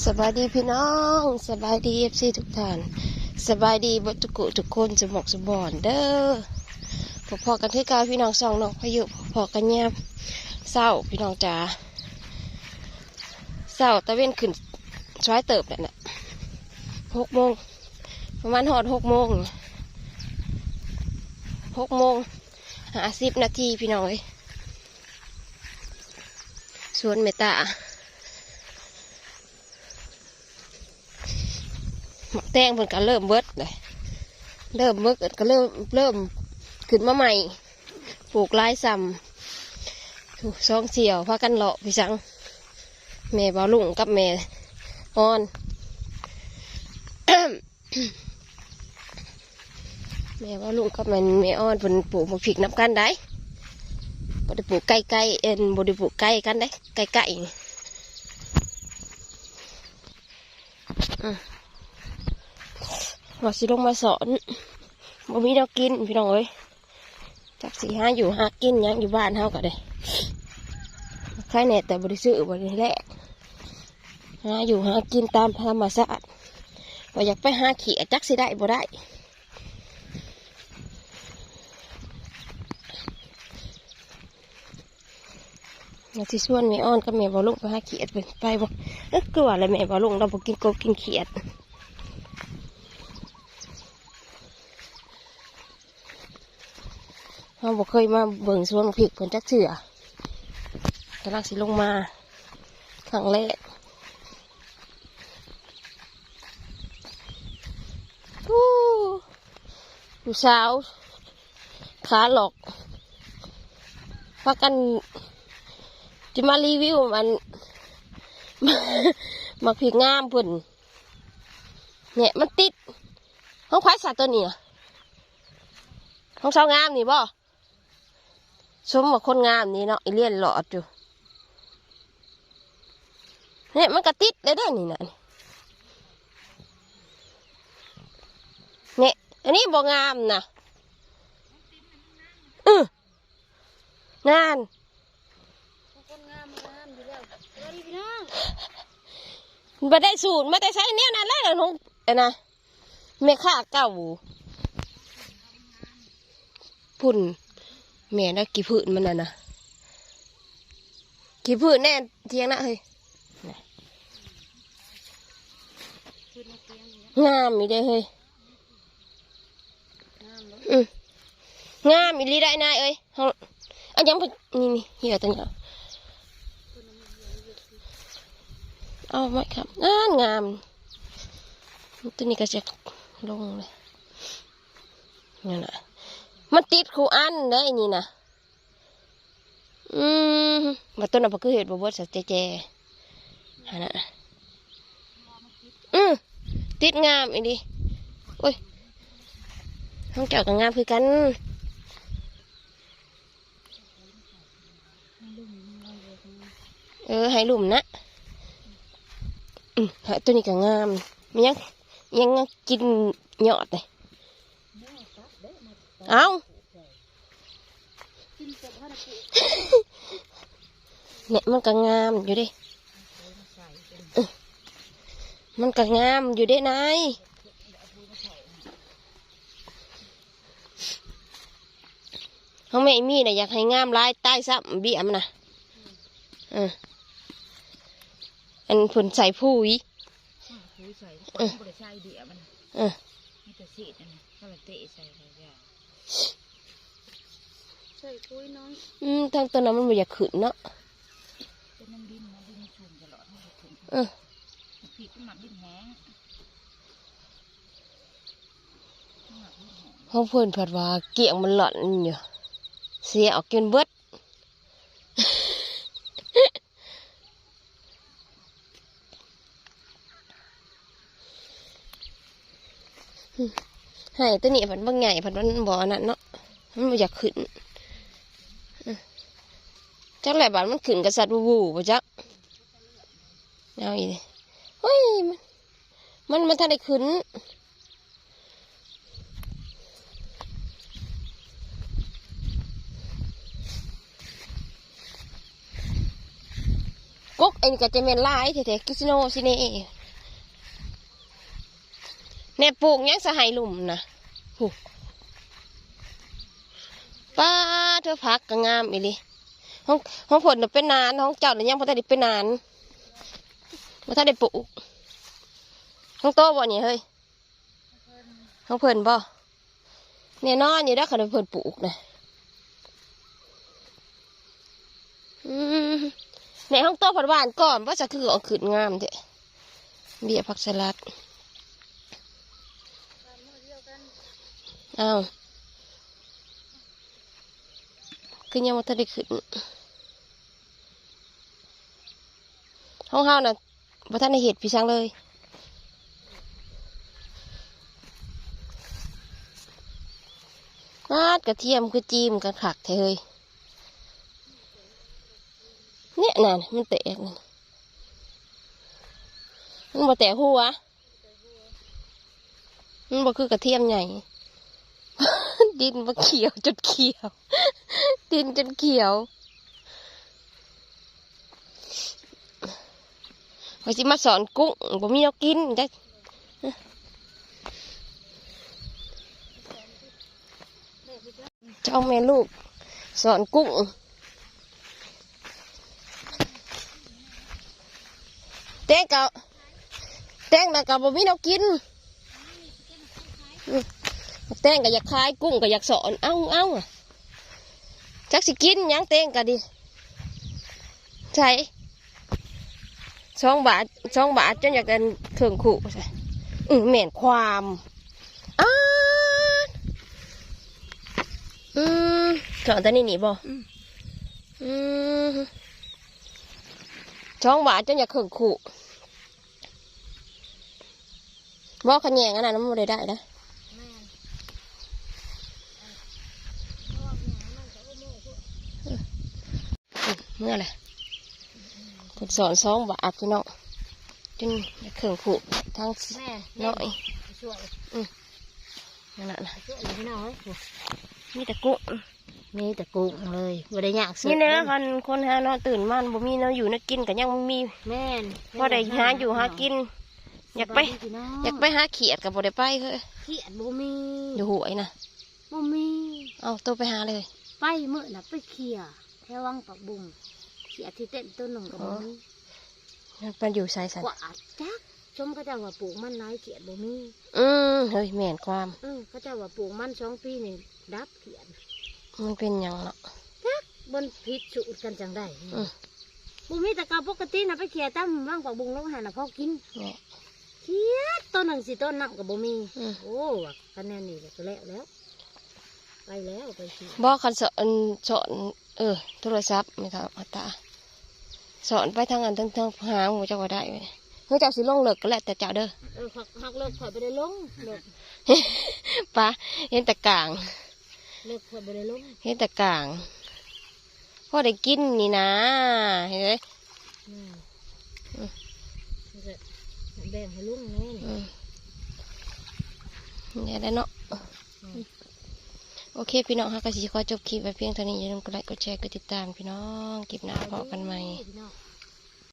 สบายดีพี่น้องสบายดีเอฟซีทุกท่านสบายดีบัตุกุทุกคนสมองสมบอนเด้อพอพอๆกันที่กาพี่น้องสองน้องพายุพอๆกันแยมเศร้าพี่น้องจ๋าเศร้าตะเวนขึ้นช้อยเติบแหละนะหกโมงประมาณหอดหกโมงหกโมงหาสิบนาทีพี่น้องเอ้ยสวนเมตตา หมักแตงเพิ่นก็เริ่มเบิดเลยเริ่มเบิดก็เริ่มเริ่มขึ้นมาใหม่ ปลูกหลายซ้ำถูกซองเสี่ยวพากันเลาะพี่สังแม่บาวลุงกับแม่ออนแม่บาลุงกับแม่แม่ออนเพิ่นปลูกมะพริกน้ำกันได้บ่ได้ปลูกใกล้ๆเอ็นบ่ได้ปลูกใกล้กันได้ใกล้ๆนี่อืม เราสิลงมาสอนบ่มีเรากินพี่น้องเอ้ยจากสี่ห้าอยู่ห้ากินยังอยู่บ้านเฮาก็ได้ใครแน่แต่บริสุทธิ์บริแลกหาอยู่หากินตามธรรมชาติบ่อยากไปหาขี่จักสิได้บ่ได้อยากสิชวนแม่อ้อนกับแม่บ่ลงไปหาเขียดไปไปบ่เอ๊ะคือว่าอะไรแม่บ่ลงเราบ่กินกบกินเขียด เราบอกเคยมาเบิ่งสวนพริกเพิ่นจักเสือกำลังสิลงมาครั้งแรกทู้ผู้สาวขาหลอกพากันจะมารีวิวมันมาพริกงามพิ่นเนี่ยมันติดห้องไผ่สัตว์ตัวนี้ห้องสาวงามนี่บ่ สมว่าคนงามนี่เนาะไอเลียนหลอดอยู่เนี่ยมันกระติดได้ได้นี่นะเนี่ยอันนี้บ่งามนะอืองานคนงามงามอยู่แล้วสวัสดีพี่น้องมาได้สูตรมาได้ใช้เนี่ยนั่นแหละเดี๋ยวน้องเอ้นะแม่ข้าเก่าพุ่น แม่นะกี่พืชมันน่ะนะกี่พืชแน่เทียงนะเฮ้ยคือในเตียงเนี่ยงามอีเด้เฮ้ยงามเลยอืมงามอีหลีได้นายเอ้ยเฮาอันยังเพิ่นนี่นี่เหี่ยวตัวเนี้ยเอาไหมครับงามงามตัวนี้ก็จะลงเลยนี่นน่ะ มันติดคูอันได้นี่นะอืมมาต้นน่ะบ่คือเห็ดบ่เบิดสักแจๆหั่นน่ะอืมติดงามอีดิโอ้ยห้องเจ้าก็งามคือกันเออให้ลุ่มนะอืมให้ตัวนี้ก็งาม ยังยังกินยอดเลย เอาเนี่ยมันก็งามอยู่ดิ มันก็งามอยู่ด้นายเขาไม่มีนะอยากให้งามหลายใต้ซ้ำเบี้ยมันนะอันผลใส่ผู้ยคุยใส่คนบริใส่เดียมันเออมีแต่สีนั่นก็เลยเตะใส่เลยจ้ะ ใส่คุยน้อยอืมทางตัวนั้นมันไม่อยากขึ้นเนาะเป็นน้ำดินนะดินชุ่มตลอดไม่ได้ถึงเออผีก็หมักดินแห้งหมักดินแห้งเขาเพิ่นผัดว่าเกี่ยงมันหล่อนอยู่เสียออกกินเบิด ให้ตัวนี้ผัดบางใหญ่ผัดมันบ่อนั่นเนาะมันบ่อยากขึ้นจักแหละบาดมันขึ้นกระสัดวูวูบ่จักเอาอีกเฮ้ยมันมันมันทันได้ขึ้นกกไอ้นี่ก็จะเป็นลายแท้ๆกิสโนซิเน่แน่ปลูกยังสหายหลุมนะ ป้าเธอพักก็งามอีลีห้องห้องผลน่ะเป็นนานห้องเจ้าน่ะยังพอได้เป็นนานพอได้ปลูกห้องโตบ่เนี่ยเฮ้ยห้องเพิ่นบ่เนี่ยนอนอยู่ได้ขนาดเพิ่นปลูกนะอืมในห้องโตผัดหวานก่อนว่าจะคือเออกขืนงามเด้เบี้ยผักสลัด อ้าวคือยังไม่ทันได้ขึ้นห้องเฮาน่ะบ่ทันได้เห็ดพี่ช้างเลยนาดกระเทียมคือจีมกันขักแท้เฮ้ยเนี่ยน่ะมันแตกนั่นมันบ่แตกหัวมันบ่คือกระเทียมใหญ่ ดินมาเขียวจนเขียว ดินจนเขียวไว้สิมาสอนกุ้งบ่มีเรากินได้เจ้าแม่ลูก สอนกุ้งแตงกับแตงนะกับบ่มีเรากิน แตงก็อยากขายกุ้งก็อยากสอนเอ้าเอ้าจักสิกินยังแตงก็ดิใช่สองบาทสองบาทจนอยากกันเครื่องขู่ใช่อือแม่นความอ้าอืมสอนตอนนี้หนีบ่อืมสองบาทจนอยากเครื่องขู่บ่ขะแยงอันนั้นมันบ่ได้ได้นะ เมื่อไรฝึกสอนสองบาทพี่น้องจนเครื่องผูกทั้งแม่น้อยช่วยนั่นน่ะนะช่วยอยู่พี่น้องเอ้ยมีแต่กุ้งมีแต่กุ้งเลยบ่ได้ยากสุดนี่นะคันคนหานอนตื่นมันบ่มีเนาอยู่นักกินก็ยังมีแม่นพอได้หาอยู่หากิน อยากไปสบดีพี่น้งอยากไปหาเขียดกับบ่ได้ไปเฮ้ยเขียดบ่มีอยู่หวยนะบ่มีเอาตัวไปหาเลย ไปมื้อน่ะไปเขี่ย แค่วังปักบุงเขียดที่เต้นต้นหนึ่งก็บ่มีมันอยู่ใส่สันกว่าจักชมเขาเจ้าว่าปลูกมันหลายเขียดบ่มีอืมเฮ้ยแม่นความเออเขาเจ้าว่าปลูกมันสองปีนี่ดับเขียดมันเป็นหยังเนาะบนพิษสูตรกันจังได้อืมบ่มีแต่กาปกติน่ะไปเขี่ยตั้มว่างปักบุงลงหาน่ะพอกินแม่เขียดต้นหนึ่งสิต้นน้ำก็บ่มีอืมโอ้ว่ะคะแนนนี่ก็แล้วแล้ว ไปแล้วไปสิบ่คันสอนสอนเออโทรศัพท์ไม่ทำอัตราสอนไปทางอันทางทางหางหมูเจ้าก็ได้เว้ยเฮ้ยเจ้าสิลงเลิกก็แล้วแต่เจ้าเด้อเออหักหักเลิกข่อยไปได้ลงเลิกปะเห็นแต่กลางเลิกข่อยไปได้ลงเห็นแต่กลางพ่อได้กินนี่นะเห็นไหมอืมอืมแบ่งให้ลุงแน่นี่อืมเนี่ยได้เนาะ โอเค พี่น้องฮะก็สิขอจบคลิปไว้เพียงเท่านี้อย่าลืมกดไลค์กดแชร์กดติดตามพี่น้องคลิปหน้าพบกันใหม่